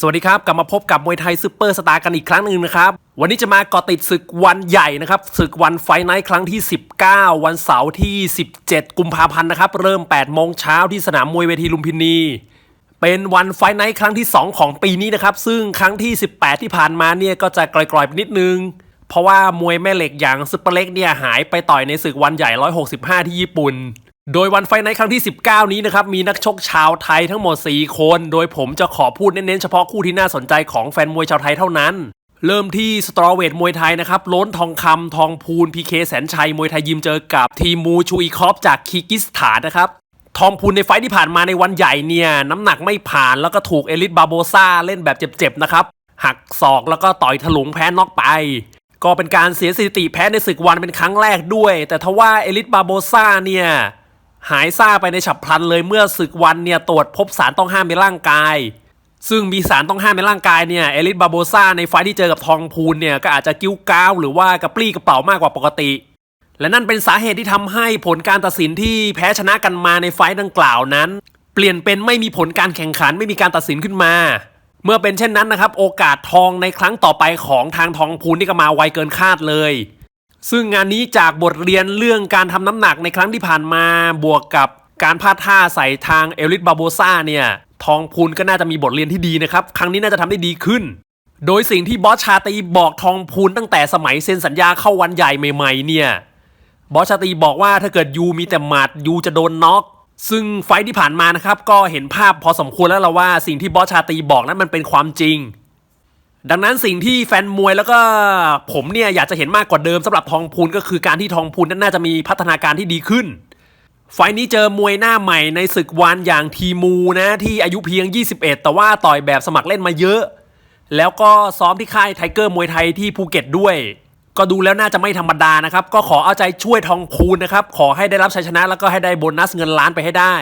สวัสดีครับ กลับมาพบกับมวยไทยซูเปอร์สตาร์กันอีกครั้งหนึ่งนะครับ วันนี้จะมาเกาะติดศึกวันใหญ่นะครับศึกวันไฟไนท์ครั้งที่ 19 วันเสาร์ที่ 17 กุมภาพันธ์นะครับ เริ่ม 8 โมงเช้าที่สนามมวยเวทีลุมพินี เป็นวันไฟไนท์ครั้งที่ 2 ของปีนี้นะครับ ซึ่งครั้งที่ 18 ที่ผ่านมาเนี่ยก็จะกร่อยๆไปนิดนึง เพราะว่ามวยแม่เหล็กอย่างซุปเปอร์เล็กเนี่ยหายไปต่อยในศึกวันใหญ่ 165 ที่ญี่ปุ่น โดยวันไฟท์ไนครั้งที่ 19 นี้นะครับ มีนักชกชาวไทยทั้งหมด 4 คน โดยผมจะขอพูดเน้นๆเฉพาะคู่ที่น่าสนใจของแฟนมวยชาวไทยเท่านั้น เริ่มที่สตรอเวทมวยไทยนะครับ ล้นทองคำทองพูนพีเคแสนชัย มวยไทยยิมเจอกับทีมูชูอีคอฟจากคีร์กิสถานนะครับ ทองพูนในไฟท์ที่ผ่านมาในวันใหญ่เนี่ย น้ำหนักไม่ผ่านแล้วก็ถูกเอลิสบาโบซาเล่นแบบเจ็บๆนะครับ หักศอกแล้วก็ต่อยถลุงแพ้น็อกไปก็เป็นการเสียสถิติแพ้ในศึกวันเป็นครั้งแรกด้วย แต่ทว่าเอลิสบาโบซาเนี่ย หายซ่าไปในฉับพลันเลยเมื่อศึกวันเนี่ยตรวจพบสารต้องห้ามในร่างกาย ซึ่งมีสารต้องห้ามในร่างกายเนี่ยเอลิสบาโบซาในไฟที่เจอกับทองพูนเนี่ยก็อาจจะกิ้วก้าวหรือว่ากระปรี้กระเป๋ามากกว่าปกติ และนั่นเป็นสาเหตุที่ทำให้ผลการตัดสินที่แพ้ชนะกันมาในไฟดังกล่าวนั้น เปลี่ยนเป็นไม่มีผลการแข่งขันไม่มีการตัดสินขึ้นมา เมื่อเป็นเช่นนั้นนะครับโอกาสทองในครั้งต่อไปของทางทองพูนนี่ก็มาไวเกินคาดเลย ซึ่งงานนี้จากบทเรียนเรื่องการทำน้ำหนักในครั้งที่ผ่านมาบวกกับการพลาดท่าใส่ทางเอลิสบาโบซาเนี่ยทองพูนก็น่าจะมีบทเรียนที่ดีนะครับ ครั้งนี้น่าจะทำได้ดีขึ้น โดยสิ่งที่บอสชาตีบอกทองพูนตั้งแต่สมัยเซ็นสัญญาเข้าวันใหญ่ใหม่ๆเนี่ยบอสชาตีบอกว่าถ้าเกิดยูมีแต่หมัดยูจะโดนน็อกซึ่งไฟที่ผ่านมานะครับก็เห็นภาพพอสมควรแล้วละว่าสิ่งที่บอสชาตีบอกนั้นมันเป็นความจริง ดังนั้นสิ่งที่แฟนมวยแล้วก็ผมเนี่ยอยากจะเห็นมากกว่าเดิมสำหรับทองพูนก็คือการที่ทองพูนนั้นน่าจะมีพัฒนาการที่ดีขึ้น ไฟล์นี้เจอมวยหน้าใหม่ในศึกวันอย่างทีมูนะที่อายุเพียง 21 แต่ว่าต่อยแบบสมัครเล่นมาเยอะ แล้วก็ซ้อมที่ค่ายไทเกอร์มวยไทยที่ภูเก็ตด้วย ก็ดูแล้วน่าจะไม่ธรรมดานะครับ ก็ขอเอาใจช่วยทองพูนนะครับ ขอให้ได้รับชัยชนะแล้วก็ให้ได้โบนัสเงินล้านไปให้ได้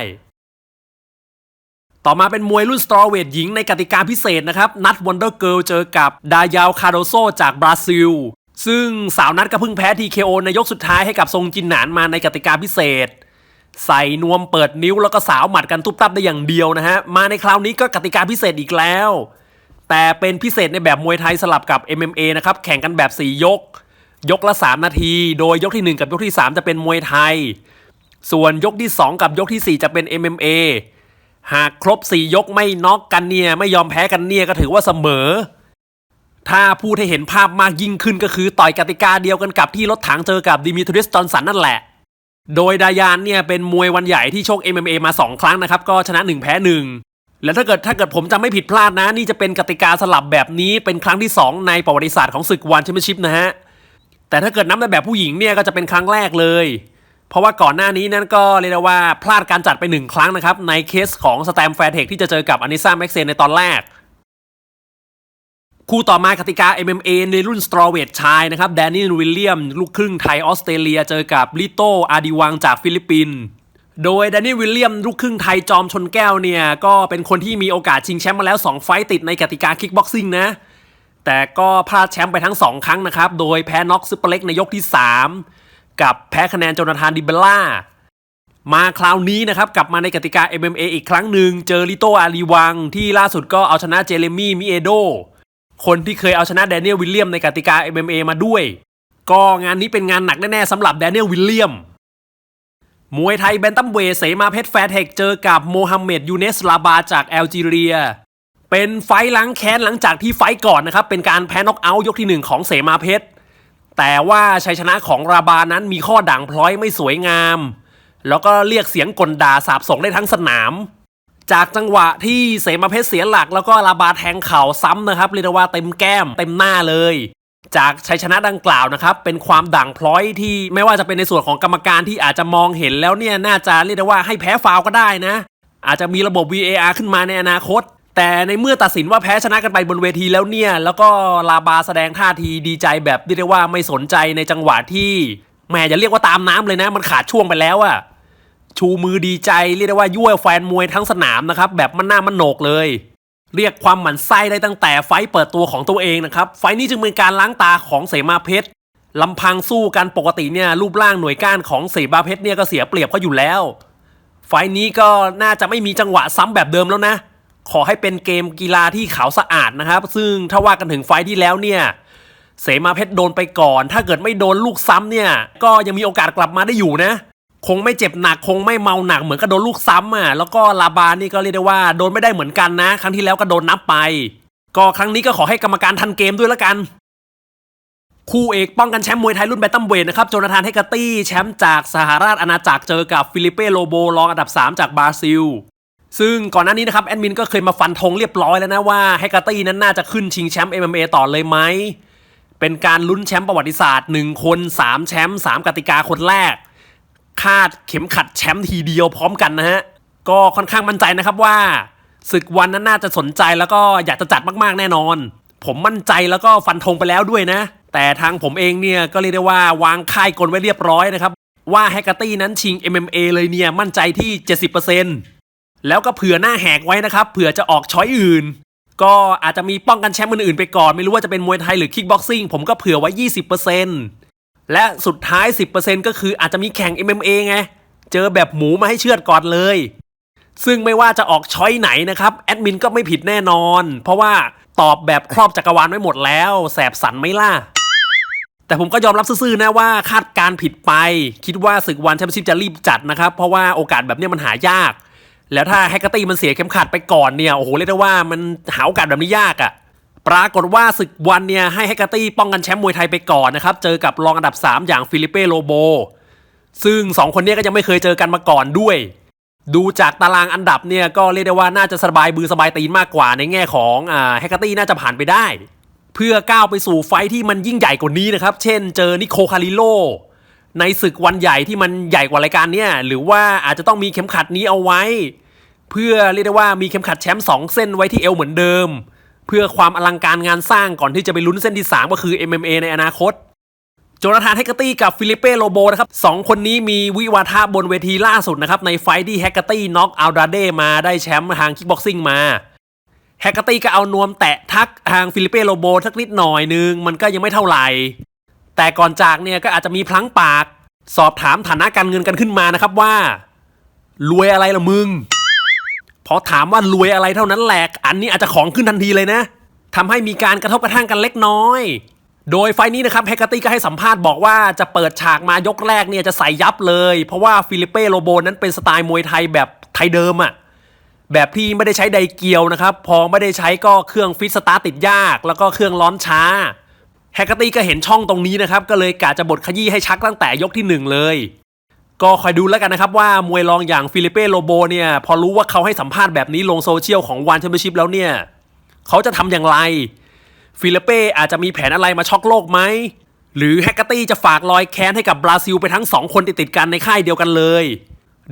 ต่อมาเป็นมวยรุ่นสตรอเวทหญิงในกติกาพิเศษนะครับ นัดวันเดอร์เกิลเจอกับดายาวคาโดโซจากบราซิล ซึ่งสาวนัดก็เพิ่งแพ้ TKO ในยกสุดท้ายให้กับทรงจินหนานมาในกติกาพิเศษ ใส่นวมเปิดนิ้วแล้วก็สาวหมัดกันตุบตับได้อย่างเดียวนะฮะ มาในคราวนี้ก็กติกาพิเศษอีกแล้ว แต่เป็นพิเศษในแบบมวยไทยสลับกับ MMA นะครับแข่งกันแบบ 4 ยก ยกละ 3 นาที โดยยกที่ 1 กับยกที่ 3 จะเป็นมวยไทย ส่วนยกที่ 2 กับยกที่ 4 จะเป็น MMA หากครบ4ยกไม่น็อกกันเนี่ย ไม่ยอมแพ้กันเนี่ยก็ถือว่าเสมอ ถ้าพูดให้เห็นภาพมากยิ่งขึ้นก็คือต่อยกติกาเดียวกันกับที่รถถังเจอกับดิมิทริสจอนสันนั่นแหละ โดยดายานเนี่ยเป็นมวยวันใหญ่ที่โชก MMA มา 2 ครั้งนะครับ ก็ชนะ 1 แพ้ 1 แล้วถ้าเกิดถ้าเกิดผมจำไม่ผิดพลาดนะ นี่จะเป็นกติกาสลับแบบนี้เป็นครั้งที่ 2 ในประวัติศาสตร์ของศึกวันแชมเปี้ยนชิพนะฮะแต่ถ้าเกิดนับในแบบผู้หญิงเนี่ยก็จะเป็นครั้งแรกเลย เพราะว่าก่อนหน้านี้นั่นก็เรียกว่าพลาดการจัดไปหนึ่งครั้งนะครับ ในเคสของสแตมแฟร์เทคที่จะเจอกับอานิซ่าแม็กเซนในตอนแรก คู่ต่อมากติกา MMA ในรุ่นสตรอเวทชายนะครับแดนนี่วิลเลียม ลูกครึ่งไทยออสเตรเลีย เจอกับลิโตอาดิวังจากฟิลิปปินส์โดยแดนนี่วิลเลียมลูกครึ่งไทยจอมชนแก้วเนี่ย ก็เป็นคนที่มีโอกาสชิงแชมป์มาแล้ว 2 ไฟต์ติดในกติกาคิกบ็อกซิ่งนะ แต่ก็พลาดแชมป์ไปทั้ง 2 ครั้งนะครับ โดยแพ้น็อกซุปเปอร์เล็กในยกที่ 3 กับแพ้คะแนนโจนาธานดิเบล่า มาคราวนี้นะครับ กลับมาในกติกา MMA อีกครั้งหนึ่งเจอลิโตอาลีวัง ที่ล่าสุดก็เอาชนะเจเรมี่มิเอโด คนที่เคยเอาชนะแดเนียลวิลเลียมในกติกา MMA มาด้วย ก็งานนี้เป็นงานหนักแน่ ๆสำหรับแดเนียลวิลเลียมมวยไทยแบนตัมเวทเสมาเพชรแฟร์เทคเจอกับโมฮัมเหม็ดยูเนสลาบาจากแอลจีเรีย เป็นไฟท์ล้างแค้นหลังจากที่ไฟท์ก่อนนะครับ เป็นการแพ้น็อกเอาท์ยกที่หนึ่งของเสมาเพชร แต่ว่าชัยชนะของราบานั้นมีข้อด่างพร้อยไม่สวยงาม แล้วก็เรียกเสียงกลด่าสาบส่งได้ทั้งสนาม จากจังหวะที่เสมาเพชรเสียหลัก แล้วก็ลาบาแทงเข่าซ้ำนะครับเรียกว่าเต็มแก้มเต็มหน้าเลย จากชัยชนะดังกล่าวนะครับ เป็นความด่างพร้อยที่ไม่ว่าจะเป็นในส่วนของกรรมการที่อาจจะมองเห็นแล้วเนี่ยน่าจะเรียกได้ว่าให้แพ้ฟาวก็ได้นะ อาจจะมีระบบ VAR ขึ้นมาในอนาคต แต่ในเมื่อตัดสินว่าแพ้ชนะกันไปบนเวทีแล้วเนี่ย แล้วก็ลาบาแสดงท่าทีดีใจแบบเรียกได้ว่าไม่สนใจในจังหวะที่แหมจะเรียกว่าตามน้ำเลยนะ มันขาดช่วงไปแล้วอะชูมือดีใจเรียกได้ว่ายั่วแฟนมวยทั้งสนามนะครับแบบมันหน้ามันโหนกเลย เรียกความหมั่นไส้ได้ตั้งแต่ไฟเปิดตัวของตัวเองนะครับไฟนี้จึงเป็นการล้างตาของเสมาเพชรลำพังสู้กันปกติเนี่ยรูปร่างหน่วยก้านของเสมาเพชรเนี่ยก็เสียเปรียบเขาอยู่แล้ว ไฟนี้ก็น่าจะไม่มีจังหวะซ้ำแบบเดิมแล้วนะ ขอให้เป็นเกมกีฬาที่ขาวสะอาดนะครับ ซึ่งถ้าว่ากันถึงไฟที่แล้วเนี่ยเสมาเพชรโดนไปก่อน ถ้าเกิดไม่โดนลูกซ้ำเนี่ย ก็ยังมีโอกาสกลับมาได้อยู่นะ คงไม่เจ็บหนัก คงไม่เมาหนักเหมือนกับโดนลูกซ้ำอะ แล้วก็ลาบานี่ก็เรียกได้ว่าโดนไม่ได้เหมือนกันนะ ครั้งที่แล้วก็โดนนับไป ก็ครั้งนี้ก็ขอให้กรรมการทันเกมด้วยละกัน คู่เอกป้องกันแชมป์มวยไทยรุ่นแบตตัมเวทนะครับ โจนาธานเฮกตี้แชมป์จากสหราชอาณาจักรเจอกับฟิลิเป้โลโบรองอันดับ 3 จากบราซิล ซึ่งก่อนหน้านี้นะครับแอดมินก็เคยมาฟันธงเรียบร้อยแล้วนะว่าเฮกาตี้นั้นน่าจะขึ้นชิงแชมป์ MMA ต่อเลยไหม เป็นการลุ้นแชมป์ประวัติศาสตร์ 1 คน 3 แชมป์3กติกาคนแรก คาดเข็มขัดแชมป์ทีเดียวพร้อมกันนะฮะ ก็ค่อนข้างมั่นใจนะครับว่าศึกวันนั้นน่าจะสนใจแล้วก็อยากจะจัดมากๆแน่นอน ผมมั่นใจแล้วก็ฟันธงไปแล้วด้วยนะ แต่ทางผมเองเนี่ยก็เรียกได้ว่าวางค่ายกลไว้เรียบร้อยนะครับว่าแฮกเกอร์ตี้นั้นชิง MMA เลยเนี่ยมั่นใจที่ 70% แล้วก็เผื่อหน้าแหกไว้นะครับเผื่อจะออกช้อยอื่น ก็อาจจะมีป้องกันแชมป์อื่นๆไปก่อน ไม่รู้ว่าจะเป็นมวยไทยหรือคิกบ็อกซิ่งผมก็เผื่อไว้ 20%และสุดท้าย 10%ก็คืออาจจะมีแข่ง MMA ไงเจอแบบหมูมาให้เชือดก่อนเลย ซึ่งไม่ว่าจะออกช้อยไหนนะครับแอดมินก็ไม่ผิดแน่นอน เพราะว่าตอบแบบครอบจักรวาลไว้หมดแล้ว แสบสันไม่ล่ะแต่ผมก็ยอมรับซื่อๆนะว่าคาดการณ์ผิดไป คิดว่าศึกวันแชมเปี้ยนชิพจะรีบจัดนะครับ เพราะว่าโอกาสแบบนี้มันหายาก แล้วถ้าแฮกเกอร์ตี้มันเสียเข็มขัดไปก่อนเนี่ยโอ้โหเรียกได้ว่ามันหาโอกาสแบบนี้ยากอะ่ะปรากฏว่าศึกวันเนี่ยให้แฮกเกอร์ตี้ป้องกันแชมป์มวยไทยไปก่อนนะครับ เจอกับรองอันดับ 3 อย่างฟิลิเป้โลโบ ซึ่ง 2 คนนี้ก็ยังไม่เคยเจอกันมาก่อนด้วย ดูจากตารางอันดับเนี่ยก็เรียกได้ว่าน่าจะสบายบือสบายตีนมากกว่าในแง่ของแฮกเกอร์ตี้น่าจะผ่านไปได้ เพื่อก้าวไปสู่ไฟท์ที่มันยิ่งใหญ่กว่านี้นะครับ เช่น เจอนิโคคาริโลในศึกวันใหญ่ที่มันใหญ่กว่ารายการเนี่ยหรือว่าอาจจะต้องมีเข็มขัดนี้เอาไว้ เพื่อเรียกได้ว่ามีเข็มขัดแชมป์2เส้นไว้ที่เอวเหมือนเดิม เพื่อความอลังการงานสร้างก่อนที่จะไปลุ้นเส้นที่ 3 ก็คือ MMA ในอนาคต โจนาธานแฮกเกอร์ตี้กับฟิลิเป้โลโบนะครับสองคนนี้มีวิวาทะบนเวทีล่าสุดนะครับในไฟที่แฮกเกอร์ตี้น็อกอัลดาเดมาได้แชมป์ทางคิกบ็อกซิ่งมาแฮกเกอร์ตี้ก็เอานวมแตะทักทางฟิลิเป้โลโบสักนิดหน่อยนึงมันก็ยังไม่เท่าไหร่ แต่ก่อนจากเนี่ยก็อาจจะมีพลั้งปาก สอบถามฐานะการเงินกันขึ้นมานะครับว่า รวยอะไรล่ะมึง อถามว่ารวยอะไรเท่านั้นแหละอันนี้อาจจะของขึ้นทันทีเลยนะทำให้มีการกระทบกระทั่งกันเล็กน้อย โดยไฟนี้นะครับแฮกเกอร์ตี้ก็ให้สัมภาษณ์บอกว่าจะเปิดฉากมายกแรกเนี่ยจะใส่ยับเลย เพราะว่าฟิลิเป้โลโบนั้นเป็นสไตล์มวยไทยแบบไทยเดิมอะแบบที่ไม่ได้ใช้ไดเกียวนะครับ พอไม่ได้ใช้ก็เครื่องฟิตสตาร์ติดยาก แล้วก็เครื่องร้อนช้าแฮกเกอร์ตี้ก็เห็นช่องตรงนี้นะครับ ก็เลยกะจะบดขยี้ให้ชักตั้งแต่ยกที่หนึ่งเลย ก็คอยดูแล้วกันนะครับว่ามวยรองอย่างฟิลิเป้โลโบเนี่ย พอรู้ว่าเขาให้สัมภาษณ์แบบนี้ลงโซเชียลของวันแชมเปี้ยนชิพแล้วเนี่ย เขาจะทำอย่างไร ฟิลิเป้อาจจะมีแผนอะไรมาช็อกโลกไหม หรือแฮกเกอร์ตี้จะฝากรอยแค้นให้กับบราซิลไปทั้ง 2 คนติดๆกันในค่ายเดียวกันเลย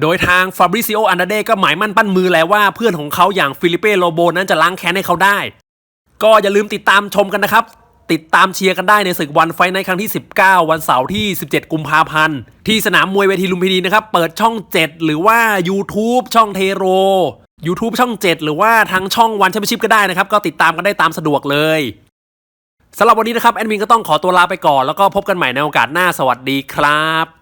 โดยทางฟาบริซิโออันดาเดก็หมายมั่นปั้นมือแล้วว่าเพื่อนของเขาอย่างฟิลิเป้โลโบนั้นจะล้างแค้นให้เขาได้ ก็อย่าลืมติดตามชมกันนะครับ ติดตามเชียร์กันได้ในศึกวันไฟในครั้งที่ 19 วันเสาร์ที่ 17 กุมภาพันธ์ ที่สนามมวยเวทีลุมพินีนะครับ เปิดช่อง 7 หรือว่า YouTube ช่องเทโร YouTube ช่อง 7 หรือว่าทางช่องวันแชมเปี้ยนชิพก็ได้นะครับ ก็ติดตามกันได้ตามสะดวกเลยสำหรับวันนี้นะครับ แอดมินก็ต้องขอตัวลาไปก่อนแล้วก็พบกันใหม่ในโอกาสหน้าสวัสดีครับ